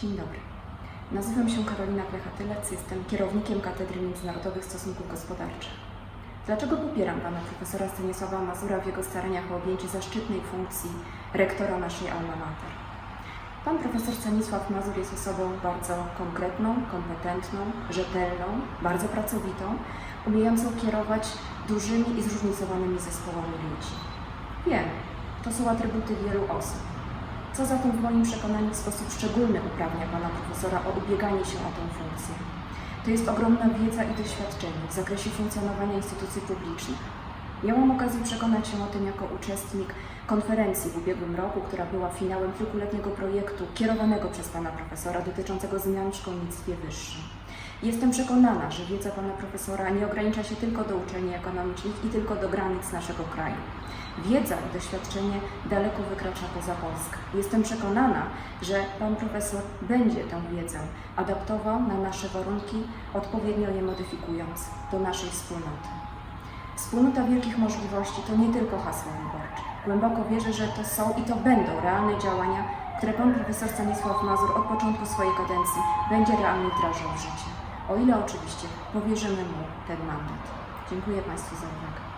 Dzień dobry. Nazywam się Karolina Plechatylec, jestem kierownikiem Katedry Międzynarodowych Stosunków Gospodarczych. Dlaczego popieram pana profesora Stanisława Mazura w jego staraniach o objęcie zaszczytnej funkcji rektora naszej alma mater? Pan profesor Stanisław Mazur jest osobą bardzo konkretną, kompetentną, rzetelną, bardzo pracowitą, umiejącą kierować dużymi i zróżnicowanymi zespołami ludzi. Wiem, to są atrybuty wielu osób. Co zatem w moim przekonaniu w sposób szczególny uprawnia pana profesora o ubieganie się o tę funkcję? To jest ogromna wiedza i doświadczenie w zakresie funkcjonowania instytucji publicznych. Miałam okazję przekonać się o tym jako uczestnik konferencji w ubiegłym roku, która była finałem kilkuletniego projektu kierowanego przez pana profesora dotyczącego zmian w szkolnictwie wyższym. Jestem przekonana, że wiedza pana profesora nie ogranicza się tylko do uczelni ekonomicznych i tylko do granic naszego kraju. Wiedza i doświadczenie daleko wykracza poza Polskę. Jestem przekonana, że pan profesor będzie tę wiedzę adaptował na nasze warunki, odpowiednio je modyfikując do naszej wspólnoty. Wspólnota wielkich możliwości to nie tylko hasło wyborcze. Głęboko wierzę, że to są i to będą realne działania, które pan profesor Stanisław Mazur od początku swojej kadencji będzie realnie wdrażał w życie. O ile oczywiście powierzymy mu ten mandat. Dziękuję Państwu za uwagę.